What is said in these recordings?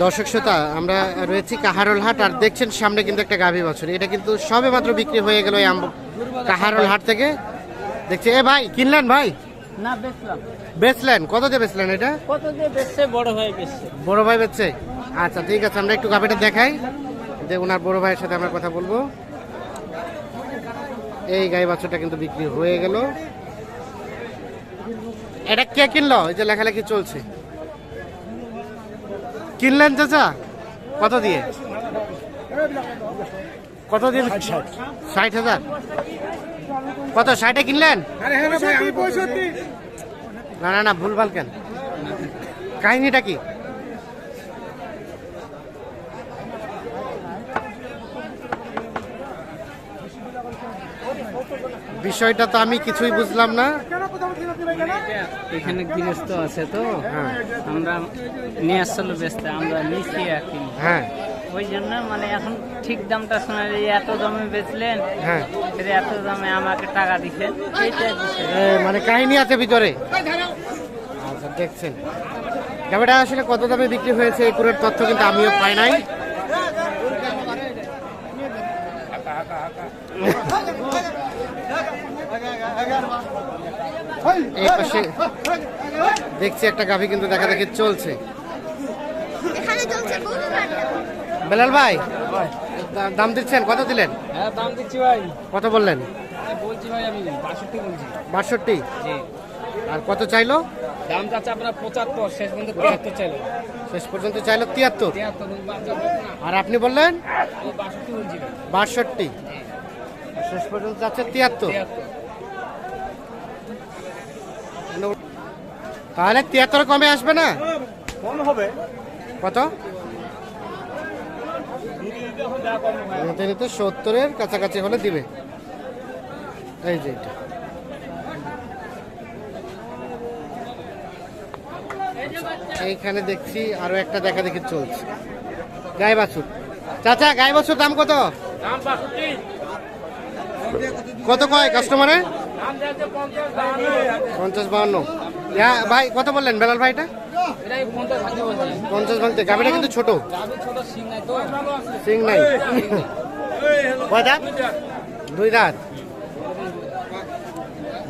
দর্শক শ্রোতা আমরা রয়েছি কাহারোল হাট আর দেখছেন সামনে কিন্তু একটা গাভী বছর। এটা কিন্তু সবে মাত্র বিক্রি হয়ে গেল এই আম- কাহারোল হাট থেকে। দেখছি এ ভাই কিনলেন ভাই? না বেচলাম। বেচলেন? কত দিয়ে বেচলেন এটা? কত দিয়ে বেচছে? বড় হয়ে বেচছে। বড় ভাই বেচছে? আচ্ছা ঠিক আছে আমরা একটু গাভীটা দেখাই। যে ওনার বড় ভাইয়ের সাথে আমরা কথা বলব। এই গাই বাছুরটা কিন্তু বিক্রি হয়ে গেল। এটা কে কিনলো? এই যে লেখালেখি চলছে। কিনলেন চাচা? কত দিয়ে? কত দিয়ে ষাট। হাজার। কত ষাটে কিনলেন? না না না ভুলভাল কেন? কাহিনীটা কি? বিষয়টা তো আমি কিছুই বুঝলাম না। এখানে গৃহস্থ আছে তো হ্যাঁ। আমরা নিয়ে আসছিল বেচতে আমরা নিচ্ছি আর কি হ্যাঁ। ওই জন্য মানে এখন ঠিক দামটা শোনা যায়, এত দামে বেচলেন হ্যাঁ। এত দামে আমাকে টাকা দিচ্ছেন মানে কাহিনী আছে ভিতরে। আচ্ছা দেখছেন। গাড়িটা আসলে কত দামে বিক্রি হয়েছে এই পুরো তথ্য কিন্তু আমিও পাই নাই। এই পাশে দেখছি একটা গাভী কিন্তু দেখা দেখি চলছে। বেলাল ভাই দাম দিচ্ছেন কত দিলেন? হ্যাঁ দাম দিচ্ছি ভাই। কত বললেন? বলছি ভাই আমি বাষট্টি বলছি। বাষট্টি? জি। আর কত চাইলো? দাম যাচ্ছে আপনার পঁচাত্তর শেষ পর্যন্ত তিয়াত্তর চাইলো। শেষ পর্যন্ত চাইলো তিয়াত্তর? তিয়াত্তর আর আপনি বললেন? আমি বাষট্টি বলছি ভাই। বাষট্টি। শেষ পর্যন্ত যাচ্ছে তিয়াত্তর। তিয়াত্তর। তাহলে তিয়াত্তর কমে আসবে না? কম হবে। কত? নিতে নিতে সত্তরের কাছাকাছি হলে দিবে। এই যে এটা। এইখানে দেখছি আরও একটা দেখা দেখি চলছে। গায়ে বাছুর। চাচা গায়ে বাছুর দাম কত? কত কয় কাস্টমারে পঞ্চাশ বাহান্ন। ইয়া, ভাই কত বললেন বেলাল ভাইটা পঞ্চাশ ভাঙতে গাভিটা কিন্তু ছোট। সিং নাই। কয় দাঁত? দুই দাঁত।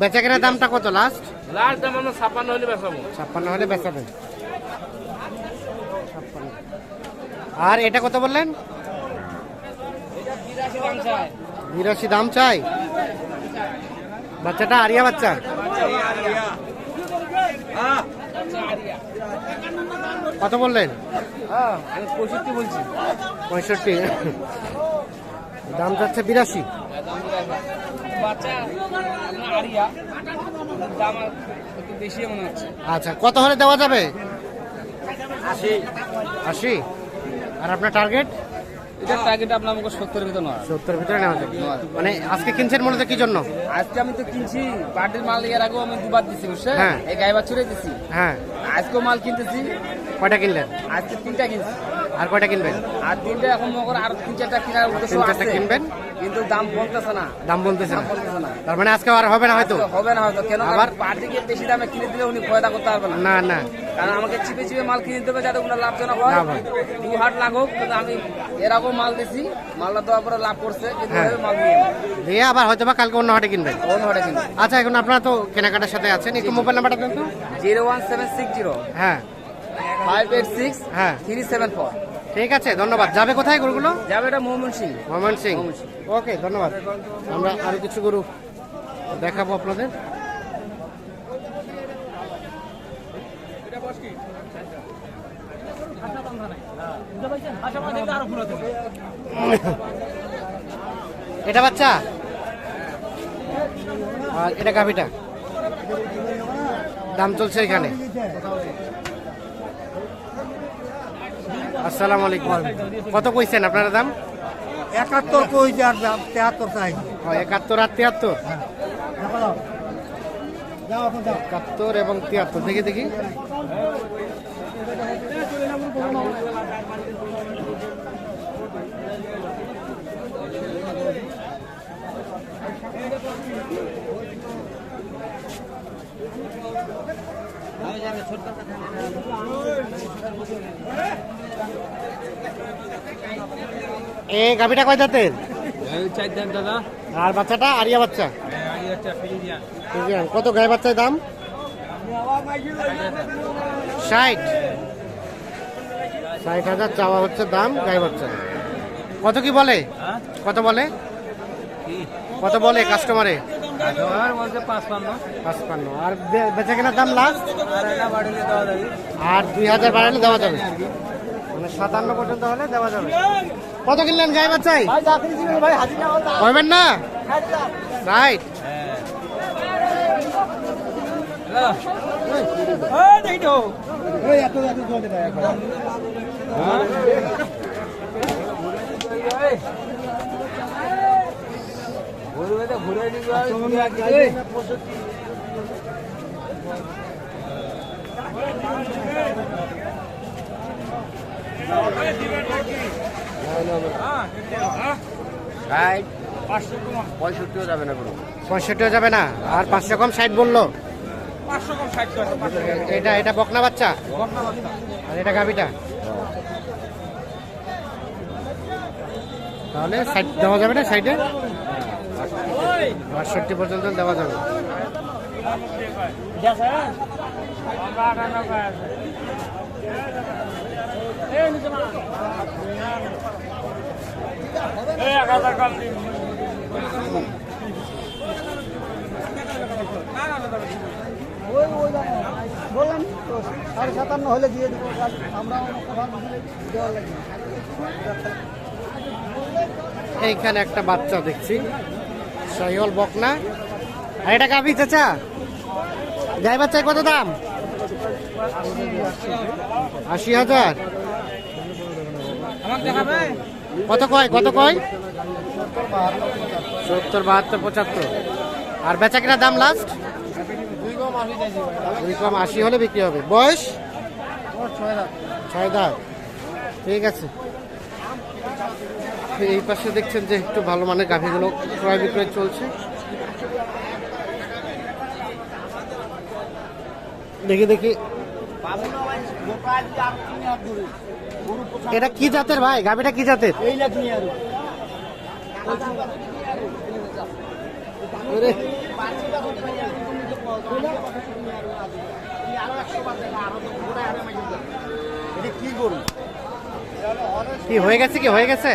বেচা কেনার দামটা কত লাস্ট ছাপ্পান্ন হলে বেসাবো ছাপ্পান্ন। হলে বেচাবেন আর এটা কত বললেন? বিরাশি দাম চাই। বাচ্চাটা আরিয়া বাচ্চা। কত বললেন? পঁয়ষট্টি। বলছি পঁয়ষট্টি দাম যাচ্ছে বিরাশি। আচ্ছা কত হলে দেওয়া যাবে? আশি। আর আপনার টার্গেট এটা টার্গেট আপনার আমাকে সত্তরের ভিতর নয় সত্তর ভিতরে নেওয়া যাবে। মানে আজকে কিনছেন মূলত কি জন্য? আজকে আমি তো কিনছি পার্টির মাল এর আগেও আমি দুবার দিছি বুঝছেন? হ্যাঁ। এই গায়ে বাছুরে দিছি। হ্যাঁ। আজকেও মাল কিনতেছি। কয়টা কিনলেন? আজকে তিনটা কিনছি। আর কয়টা কিনবেন? আর তিনটা এখন মনে আর তিন চারটা কেনার উদ্দেশ্য আছে কিনবেন? কিন্তু দাম বলতেছে না। দাম বলতেছে না। তার মানে আজকে আর হবে না হয়তো? হবে না হয়তো কেন আবার? আবার পার্টিকে বেশি দামে কিনে দিলে উনি ফয়দা করতে পারবে না। না না। কারণ আমাকে চিপে চিপে মাল কিনে দিতে হবে যাতে উনার লাভজনক হয়। দু হাট লাগুক কিন্তু আমি এর আগেও মাল দিছি মালটা দেওয়ার পরে লাভ করছে কিন্তু হ্যাঁ। মাল দিয়ে দিয়ে আবার হয়তো বা কালকে অন্য হাটে কিনবেন। অন্য হাটে কিন্তু আচ্ছা এখন আপনারা তো কেনাকাটার সাথে আছেন একটু মোবাইল নাম্বারটা দেন তো। Zero one seven six zero. হ্যাঁ। ফাইভ এইট সিক্স হ্যাঁ। Three seven four. ঠিক আছে ধন্যবাদ। যাবে কোথায় গরুগুলো? যাবে এটা মোহাম্মদ সিং মোহাম্মদ সিং। ওকে ধন্যবাদ। আমরা আরও কিছু গরু দেখাবো আপনাদের। এটা বাচ্চা? আর এটা গাভিটা? দাম চলছে এখানে। আসসালামু আলাইকুম। কত কইছেন আপনারা দাম? একাত্তর কইছে আর তেহাত্তর চাই। ও, একাত্তর আর তিয়াত্তর একাত্তর এবং তিয়াত্তর দেখি দেখি। এ গাভিটা কয় দাদা। আর বাচ্চাটা? আরিয়া বাচ্চা? কত গায়ে বাচ্চার দাম? ষাট। ষাট হাজার চাওয়া হচ্ছে দাম গায়ে বাচ্চা। কত কি বলে? কত বলে? কত বলে কাস্টমারে? পাঁচপান্ন। আর বেচা কেনার দাম লাস্ট আর দুই হাজার বাড়ালে দেওয়া যাবে। মানে সাতান্ন পর্যন্ত হলে দেওয়া যাবে। কত কিনলেন গায়ে বাচ্চাই কইবেন না? রাইট পঁয়ষট্টিও যাবে না কোনো পঁয়ষট্টিও যাবে না আর পাঁচশো কম ষাট বলল? এটা এটা বকনা বাচ্চা? আর এটা গাভিটা? তাহলে সাইড দেওয়া যাবে না সাইডে বাষট্টি পর্যন্ত দেওয়া যাবে। বললাম তো সাড়ে সাতান্ন হলে দিয়ে দেবো আমরা এইখানে একটা বাচ্চা দেখছি সহিওল বকনা। আর এটা গাভি চাচা? গাই বাচ্চায় কত দাম? আশি হাজার। কত কয় কত কয়? সত্তর বাহাত্তর পঁচাত্তর। আর বেচা কিনা দাম লাস্ট দুই কম আশি হলে বিক্রি হবে। বয়স? ছয় দাঁত। ঠিক আছে। এই পাশে দেখছেন যে একটু ভালো মানের গাভীগুলো ক্রয় বিক্রয় চলছে। দেখি দেখি। এটা কি জাতের ভাই? গাভিটা কি জাতের। কি হয়ে গেছে কি? হয়ে গেছে?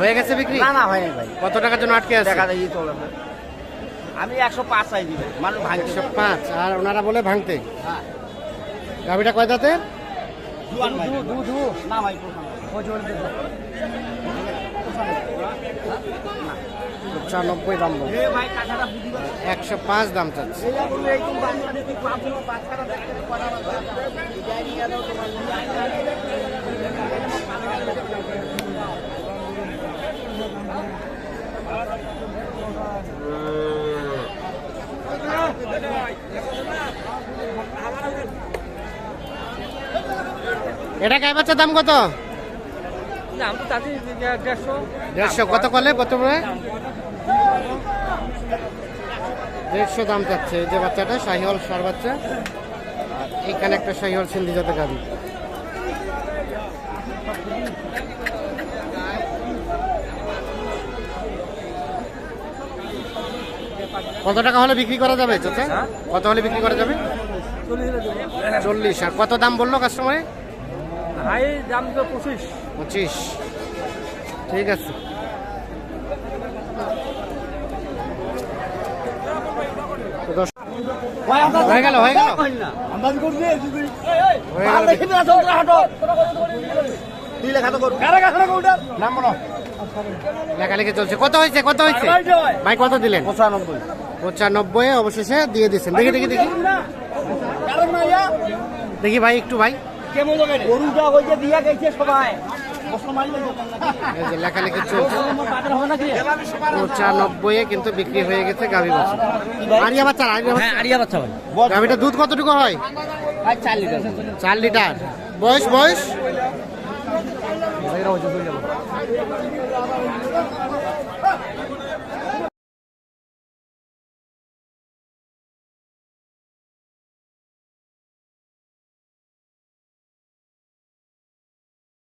হয়ে গেছে বিক্রি? না না হয়নি ভাই। কত টাকার জন্য আটকে আছে? দেখা যায় চলে না। আমি একশো পাঁচ চাই দিবে। মানুষ ভাঙছে পাঁচ আর ওনারা বলে ভাঙতে। গাভিটা কয় দাঁতের? না ভাই পঁচানব্বই দাম একশো পাঁচ দাম চাচ্ছে। এই এখন এই তুমি বাংলাদেশে তুই পাঁচশো পাঁচ টাকা দেখতে করা এটা গাই বাচ্চার দাম কত? দেড়শো। কত কলে কত করে দেড়শো দাম চাচ্ছে এই যে বাচ্চাটা শাহিওয়াল সার বাচ্চা। আর এখানে একটা শাহিওয়াল সিন্ধি জাতের গাবি। কত টাকা হলে বিক্রি করা যাবে চাচা? কত হলে বিক্রি করা যাবে? চল্লিশ আর কত দাম বলল কাস্টমারে হাই দাম তো পঁচিশ। পঁচিশ। ঠিক আছে। হয়ে গেল হয়ে গেল। আন্দাজ করবি হয়ে গেল দেখবি না চন্দ্র হাটো। তুই লেখা তো করবি কারা কারা কোনটা নাম বলো। লেখালেখি চলছে। কত হয়েছে কত হয়েছে? ভাই কত দিলেন? পঁচানব্বই। পঁচানব্বই অবশেষে দিয়ে দিচ্ছেন দেখি দেখি দেখি। দেখি ভাই একটু ভাই। কেমন লাগে গরুটা হইছে দিয়া গেছে সবাই। যে লেখালেখি চলছে। পঁচানব্বই কিন্তু বিক্রি হয়ে গেছে গাভী বাচ্চা। আরিয়া বাচ্চা আরিয়া বাচ্চা। ভাই। গাভীটা দুধ কতটুকু হয়? চার লিটার। চার লিটার। বয়স বয়স?